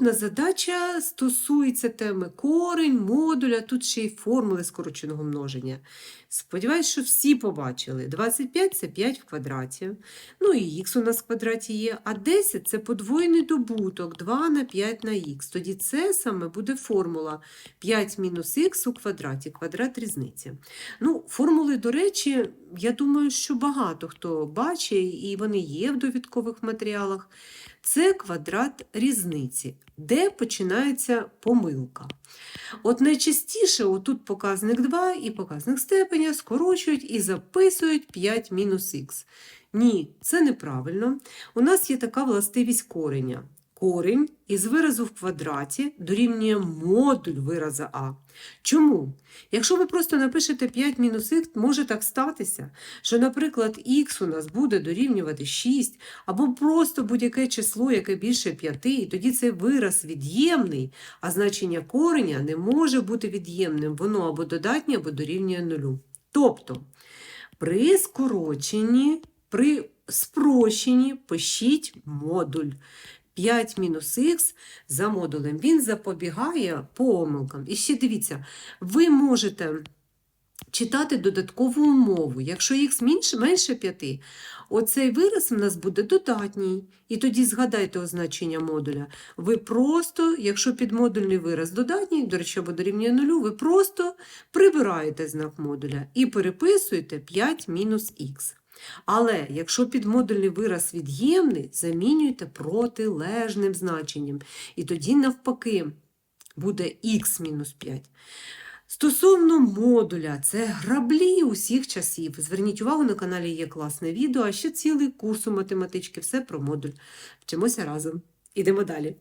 Наступна задача стосується теми корень, модуля, тут ще й формули скороченого множення. Сподіваюсь, що всі побачили. 25 це 5 в квадраті. Ну і х у нас в квадраті є, а 10 це подвоєний добуток 2 на 5 на х. Тоді це саме буде формула 5 мінус х у квадраті, квадрат різниці. Ну, формули, до речі, я думаю, що багато хто бачить, і вони є в довідкових матеріалах. Це квадрат різниці, де починається помилка. От найчастіше отут показник 2 і показник степеня скорочують і записують 5 мінус х. Ні, це неправильно. У нас є така властивість кореня. Корінь із виразу в квадраті дорівнює модуль вираза а. Чому? Якщо ви просто напишете 5 мінус х, може так статися, що, наприклад, х у нас буде дорівнювати 6, або просто будь-яке число, яке більше 5, і тоді цей вираз від'ємний, а значення кореня не може бути від'ємним, воно або додатнє, або дорівнює нулю. Тобто, при скороченні, при спрощенні пишіть модуль. 5 мінус х за модулем, він запобігає помилкам. І ще дивіться, ви можете читати додаткову умову. Якщо х менше, менше 5, оцей вираз у нас буде додатній. І тоді згадайте означення модуля. Ви просто, якщо підмодульний вираз додатній, до речі, або дорівнює нулю, ви просто прибираєте знак модуля і переписуєте 5 мінус х. Але якщо підмодульний вираз від'ємний, замінюйте протилежним значенням. І тоді, навпаки, буде х мінус 5. Стосовно модуля, це граблі усіх часів. Зверніть увагу, на каналі є класне відео, а ще цілий курс у математички. Все про модуль. Вчимося разом. Ідемо далі.